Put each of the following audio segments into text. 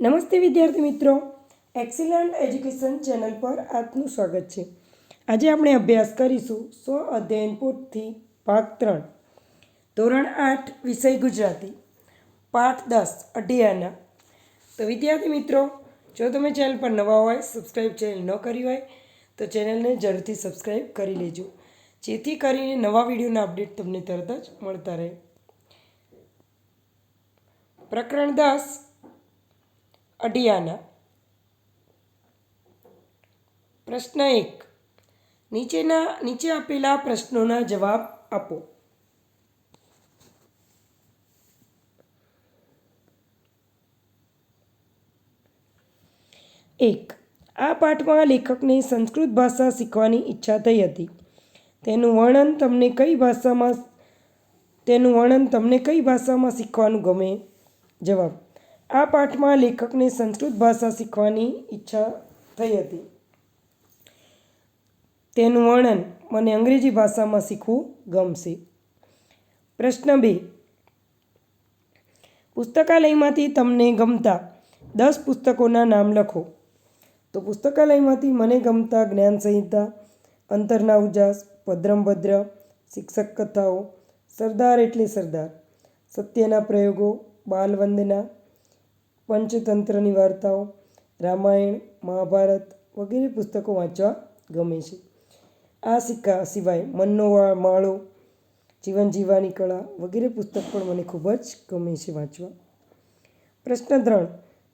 નમસ્તે વિદ્યાર્થી મિત્રો. એક્સિલન્ટ એજ્યુકેશન ચેનલ પર આપનું સ્વાગત છે. આજે આપણે અભ્યાસ કરીશું સ્વ અધ્યયન પોટથી ભાગ ત્રણ. ધોરણ આઠ, વિષય ગુજરાતી. પાઠ દસ, અઢિયાના. તો વિદ્યાર્થી મિત્રો, જો તમે ચેનલ પર નવા હોય સબસ્ક્રાઈબ ચેનલ ન કરી હોય, તો ચેનલને જરૂરથી સબસ્ક્રાઈબ કરી લેજો. જેથી કરીને નવા વિડીયોના અપડેટ તમને તરત જ મળતા રહે. પ્રકરણ દસ અઢિયાના પ્રશ્ન એક. નીચેના, નીચે આપેલા પ્રશ્નોના જવાબ આપો. એક. આ પાઠમાં લેખકને સંસ્કૃત ભાષા શીખવાની ઈચ્છા થઈ હતી. તેનું વર્ણન તમને કઈ ભાષામાં, તેનું વર્ણન તમને કઈ ભાષામાં શીખવાનું ગમે? જવાબ. આ પાઠમાં લેખકને સંસ્કૃત ભાષા શીખવાની ઈચ્છા થઈ હતી. તેનું વર્ણન મને અંગ્રેજી ભાષામાં શીખવું ગમશે. પ્રશ્ન બે. પુસ્તકાલયમાંથી તમને ગમતા દસ પુસ્તકોના નામ લખો. તો પુસ્તકાલયમાંથી મને ગમતા જ્ઞાન સંહિતા, અંતરના ઉજાસ ભદ્રમભદ્ર શિક્ષક કથાઓ, સરદાર એટલે સરદાર, સત્યના પ્રયોગો, બાલવંદના પંચતંત્રની વાર્તાઓ, રામાયણ, મહાભારત વગેરે પુસ્તકો વાંચવા ગમે છે. આ સિક્કા સિવાય મનનો માળો, જીવન જીવવાની કળા વગેરે પુસ્તક પણ મને ખૂબ જ ગમે છે વાંચવા. પ્રશ્ન ત્રણ,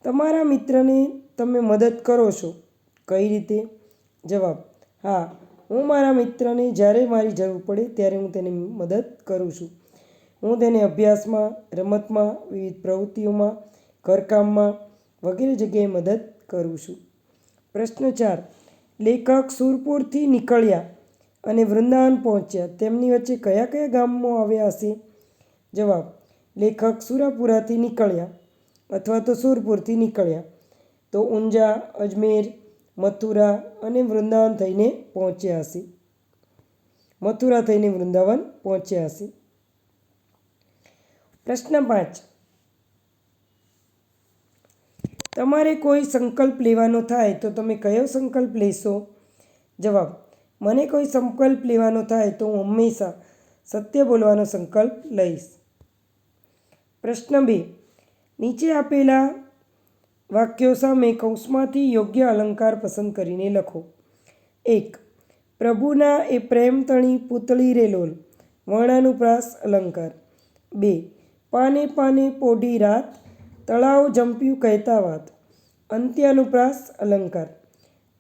તમારા મિત્રને તમે મદદ કરો છો? કઈ રીતે? જવાબ, હા, હું મારા મિત્રને જ્યારે મારી જરૂર પડે ત્યારે હું તેને મદદ કરું છું. હું તેને અભ્યાસમાં, રમતમાં, વિવિધ પ્રવૃત્તિઓમાં ઘરકામમાં વગેરે જગ્યાએ મદદ કરું છું. પ્રશ્ન ચાર. લેખક સુરપુરથી નીકળ્યા અને વૃંદાવન પહોંચ્યા. તેમની વચ્ચે કયા કયા ગામો આવ્યા હશે? જવાબ. લેખક સુરાપુરાથી નીકળ્યા અથવા તો સુરપુરથી નીકળ્યા. તો ઊંઝા, અજમેર, મથુરા અને વૃંદાવન થઈને પહોંચ્યા હશે. મથુરા થઈને વૃંદાવન પહોંચ્યા હશે. પ્રશ્ન પાંચ. તમારે કોઈ સંકલ્પ લેવાનો થાય તો તમે કયો સંકલ્પ લેશો? જવાબ, મને કોઈ સંકલ્પ લેવાનો થાય તો હું હંમેશા સત્ય બોલવાનો સંકલ્પ લઈશ. પ્રશ્ન બે, નીચે આપેલા વાક્યો સામે કૌંસમાંથી યોગ્ય અલંકાર પસંદ કરીને લખો. એક, પ્રભુના એ પ્રેમ તણી પૂતળી રેલોલ વર્ણાનુપ્રાસ અલંકાર. બે, પાને પાને પોઢી રાત તળાવ જંપ્યું કહેતા વાત. અંત્યાનુપ્રાસ અલંકાર.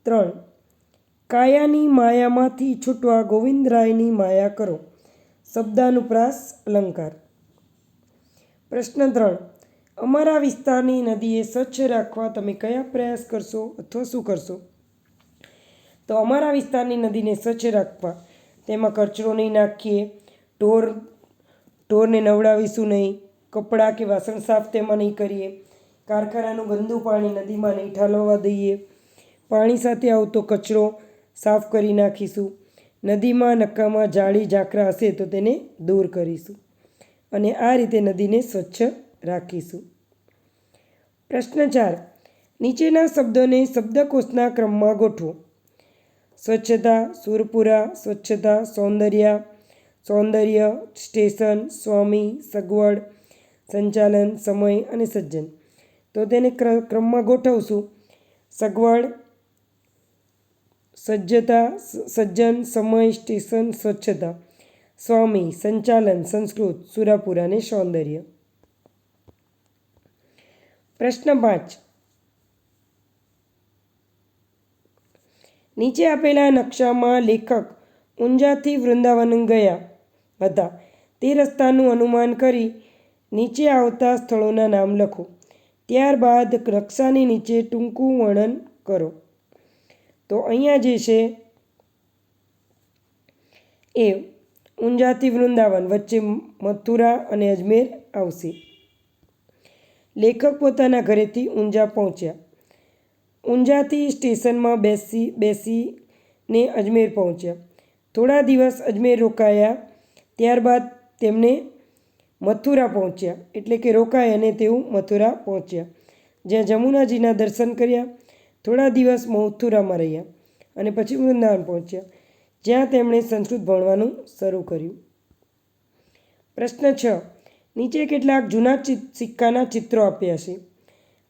ત્રણ, કાયાની માયામાંથી છૂટવા ગોવિંદરાયની માયા કરો. શબ્દાનુપ્રાસ અલંકાર. પ્રશ્ન ત્રણ, અમારા વિસ્તારની નદીએ સ્વચ્છ રાખવા તમે કયા પ્રયાસ કરશો અથવા શું કરશો? તો અમારા વિસ્તારની નદીને સ્વચ્છ રાખવા, તેમાં કચરો નહીં નાખીએ, ઢોર, ઢોરને નવડાવીશું નહીં કપડાં કે વાસણ સાફ તેમાં નહીં કરીએ. કારખાનાનું ગંદુ પાણી નદીમાં નહીં ઠાલવવા દઈએ. પાણી સાથે આવતો કચરો સાફ કરી નાખીશું. નદીમાં નક્કામાં જાળી ઝાંખરા હશે તો તેને દૂર કરીશું અને આ રીતે નદીને સ્વચ્છ રાખીશું. પ્રશ્ન ચાર. નીચેના શબ્દોને શબ્દકોશના ક્રમમાં ગોઠવો. સ્વચ્છતા, સુરપુરા, સ્વચ્છતા, સૌંદર્ય સૌંદર્ય, સ્ટેશન, સ્વામી, સગવડ સંચાલન, સમય અને સજ્જન. તો તેને ક્ર, ક્રમમાં ગોઠવશું. સગવડ, સજ્જતા સજ્જન, સમય, સ્ટેશન, સ્વચ્છતા. સ્વામી, સંચાલન, સંસ્કૃત, સુરાપુરા અને સૌંદર્ય. પ્રશ્ન પાંચ. નીચે આપેલા નકશામાં લેખક ઊંઝાથી વૃંદાવન ગયા હતા. તે રસ્તાનું અનુમાન કરી નીચે આવતા સ્થળોના નામ લખો. ત્યારબાદ નકશાની નીચે ટૂંકું વર્ણન કરો. તો અહીંયા જે છે, એ ઊંઝાથી વૃંદાવન, વચ્ચે મથુરા અને અજમેર આવશે. લેખક પોતાના ઘરેથી ઊંઝા પહોંચ્યા. ઊંઝાથી સ્ટેશનમાં બેસી બેસીને અજમેર પહોંચ્યા. થોડા દિવસ અજમેર રોકાયા. ત્યારબાદ તેમને મથુરા પહોંચ્યા. એટલે કે રોકાય અને તેઓ મથુરા પહોંચ્યા. જ્યાં જમુનાજીના દર્શન કર્યા. થોડા દિવસ મથુરામાં રહ્યા અને પછી વૃંદાવન પહોંચ્યા, જ્યાં તેમણે સંસ્કૃત ભણવાનું શરૂ કર્યું. પ્રશ્ન છ. નીચે કેટલાક જૂના સિક્કાના ચિત્રો આપ્યા છે.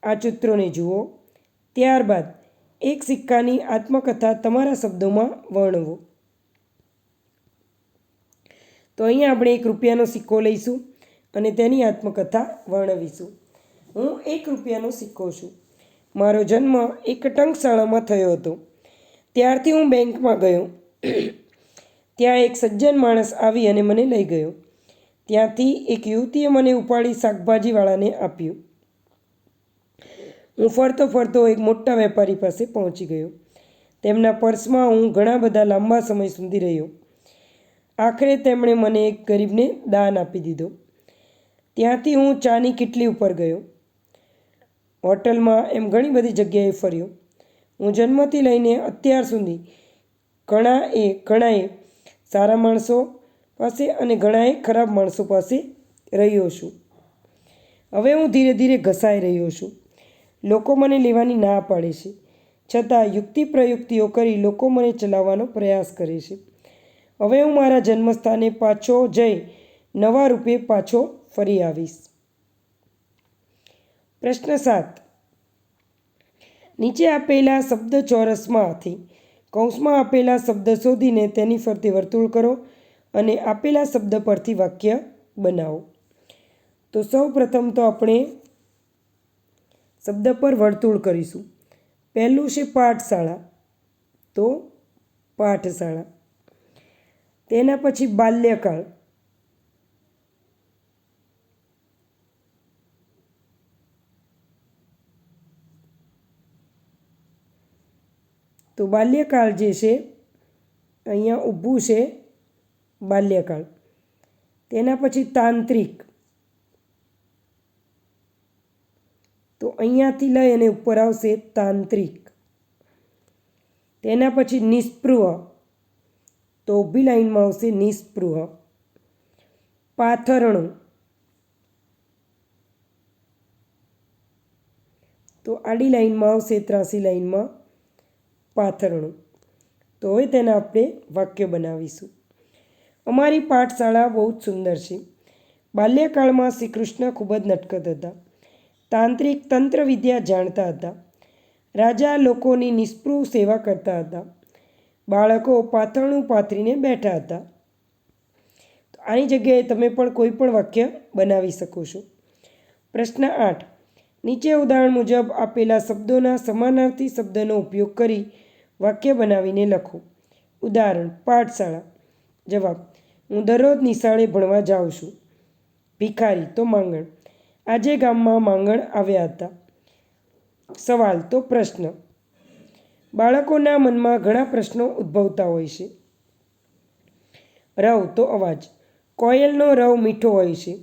આ ચિત્રોને જુઓ. ત્યારબાદ એક સિક્કાની આત્મકથા તમારા શબ્દોમાં વર્ણવો. તો અહીંયા આપણે એક રૂપિયાનો સિક્કો લઈશું. અને તેની આત્મકથા વર્ણવીશું. હું એક રૂપિયાનો સિક્કો છું. મારો જન્મ એક ટંકશાળામાં થયો હતો. ત્યારથી હું બેંકમાં ગયો. ત્યાં એક સજ્જન માણસ આવી અને મને લઈ ગયો. ત્યાંથી એક યુવતીએ મને ઉપાડી શાકભાજીવાળાને આપ્યું. હું ફરતો ફરતો એક મોટા વેપારી પાસે પહોંચી ગયો. તેમના પર્સમાં હું ઘણા બધા લાંબા સમય સુધી રહ્યો. આખરે તેમણે મને એક ગરીબને દાન આપી દીધો. ત્યાંથી હું ચાની કિટલી ઉપર ગયો. હોટલમાં એમ ઘણી બધી જગ્યાએ ફર્યો. હું જન્મથી લઈને અત્યાર સુધી ઘણા એ ઘણાએ સારા માણસો પાસે અને ઘણાએ ખરાબ માણસો પાસે રહ્યો છું. હવે હું ધીરે ધીરે ઘસાઈ રહ્યો છું. લોકો મને લેવાની ના પાડે છે. છતાં યુક્તિ પ્રયુક્તિઓ કરી લોકો મને ચલાવવાનો પ્રયાસ કરે છે. હવે હું મારા જન્મસ્થાને પાછો જઈ નવા રૂપે પાછો ફરી આવીશ. પ્રશ્ન સાત. નીચે આપેલા શબ્દ ચોરસમાંથી કૌંસમાં આપેલા શબ્દ શોધીને તેની ફરતે વર્તુળ કરો અને આપેલા શબ્દ પરથી વાક્ય બનાવો. તો સૌ પ્રથમ તો આપણે શબ્દ પર વર્તુળ કરીશું. પહેલું છે પાઠશાળા. તો પાઠશાળા. તેના પછી બાલ્યકાળ. તો બાલ્યકાળ જે છે, અહીંયા ઊભું છે બાલ્યકાળ. તેના પછી તાંત્રિક. તો અહીંયાથી લઈ અને ઉપર આવશે તાંત્રિક. તેના પછી નિસ્પૃહ તો ઊભી લાઈનમાં આવશે નિસ્પૃહ પાથરણું. તો આડી લાઈનમાં આવશે ત્રાસી લાઈનમાં પાથરણું. તો હવે તેના આપણે વાક્ય બનાવીશું. અમારી પાઠશાળા બહુ જ સુંદર છે. બાલ્યકાળમાં શ્રી કૃષ્ણ ખૂબ જ નટકત હતા. તાંત્રિક તંત્ર વિદ્યા જાણતા હતા. રાજા લોકોની નિષ્પૃહ સેવા કરતા હતા. બાળકો પાથરણું પાથરીને બેઠા હતા. આની જગ્યાએ તમે પણ કોઈ પણ વાક્ય બનાવી શકો છો. પ્રશ્ન આઠ. નીચે ઉદાહરણ મુજબ આપેલા શબ્દોના સમાનાર્થી શબ્દનો ઉપયોગ કરી વાક્ય બનાવીને લખો. ઉદાહરણ, પાઠશાળા. જવાબ, હું દરરોજ નિશાળે ભણવા જાઉં છું. ભિખારી, તો માંગણ. આજે ગામમાં માંગણ આવ્યા હતા. સવાલ, તો પ્રશ્ન. બાળકોના મનમાં ઘણા પ્રશ્નો ઉદ્ભવતા હોય છે. રવ, તો અવાજ. કોયલનો રવ મીઠો હોય છે.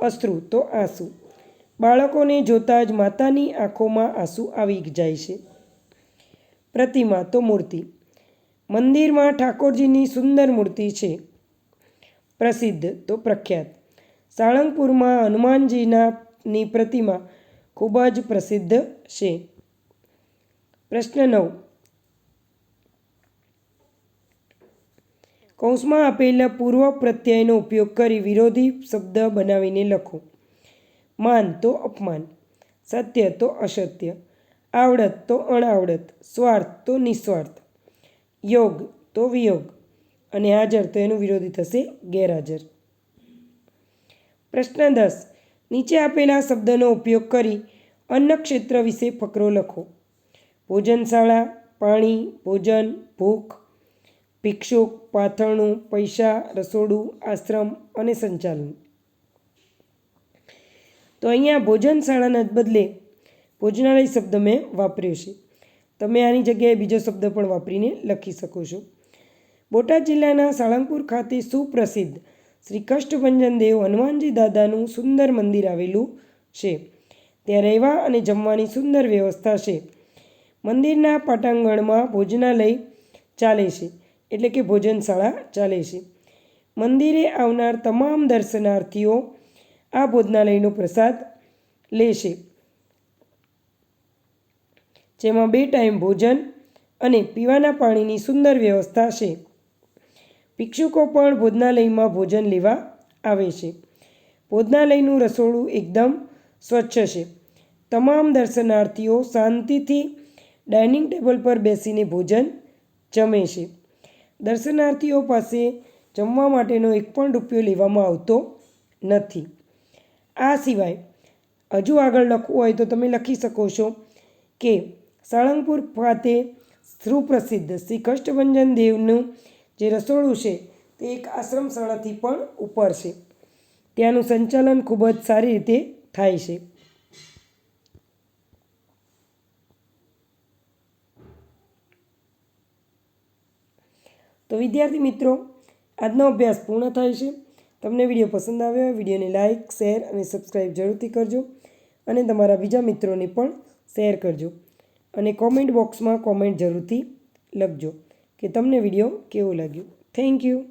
અશ્રુ, તો આંસુ. બાળકોને જોતાં જ માતાની આંખોમાં આંસુ આવી જાય છે. પ્રતિમા તો મૂર્તિ. મંદિરમાં ઠાકોરજીની સુંદર મૂર્તિ છે. પ્રસિદ્ધ તો પ્રખ્યાત. સાળંગપુરમાં હનુમાનજીના ની પ્રતિમા ખૂબ જ પ્રસિદ્ધ છે. પ્રશ્ન નવ. કૌંસમાં આપેલા પૂર્વ પ્રત્યયનો ઉપયોગ કરી વિરોધી શબ્દ બનાવીને લખો. માન તો અપમાન, સત્ય તો અસત્ય. આવડત તો અણઆવડત સ્વાર્થ તો નિસ્વાર્થ. યોગ તો વિયોગ. અને હાજર તો એનું વિરોધી થશે ગેરહાજર. પ્રશ્ન દસ. નીચે આપેલા શબ્દનો ઉપયોગ કરી અન્ન ક્ષેત્ર વિશે ફકરો લખો. ભોજનશાળા, પાણી, ભોજન, ભૂખ, ભિક્ષુક, પાથરણું, પૈસા, રસોડું, આશ્રમ અને સંચાલન. તો અહીંયા ભોજનશાળાના બદલે ભોજનાલય શબ્દ મેં વાપર્યો છે. તમે આની જગ્યાએ બીજો શબ્દ પણ વાપરીને લખી શકો છો. બોટાદ જિલ્લાના સાળંગપુર ખાતે સુપ્રસિદ્ધ શ્રી કષ્ટભંજન દેવ હનુમાનજી દાદાનું સુંદર મંદિર આવેલું છે. ત્યાં રહેવા અને જમવાની સુંદર વ્યવસ્થા છે. મંદિરના પાટાંગણમાં ભોજનાલય ચાલે છે, એટલે કે ભોજનશાળા ચાલે છે. મંદિરે આવનાર તમામ દર્શનાર્થીઓ આ ભોજનાલયનો પ્રસાદ લેશે જેમાં બે ટાઈમ ભોજન અને પીવાના પાણીની સુંદર વ્યવસ્થા છે. ભિક્ષુકો પણ ભોજનાલયમાં ભોજન લેવા આવે છે. ભોજનાલયનું રસોડું એકદમ સ્વચ્છ છે. તમામ દર્શનાર્થીઓ શાંતિથી ડાઇનિંગ ટેબલ પર બેસીને ભોજન જમે છે. દર્શનાર્થીઓ પાસે જમવા માટેનો એક પણ રૂપિયો લેવામાં આવતો નથી. આ સિવાય, હજુ આગળ લખવું હોય તો તમે લખી શકો છો કે સાળંગપુર ખાતે સુપ્રસિદ્ધ શ્રી કષ્ટભંજન દેવનું જે રસોડું છે, તે એક આશ્રમ શાળાથી પણ ઉપર છે. ત્યાંનું સંચાલન ખૂબ જ સારી રીતે થાય છે. તો વિદ્યાર્થી મિત્રો, આજનો અભ્યાસ પૂર્ણ થાય છે. તમને વીડિયો પસંદ આવ્યો વિડીયોને લાઇક શેર અને સબસ્ક્રાઈબ જરૂરથી કરજો અને તમારા બીજા મિત્રોને પણ શેર કરજો. અને કોમેન્ટ બોક્સમાં કોમેન્ટ જરૂરથી લખજો કે તમને વીડિયો કેવો લાગ્યો. Thank you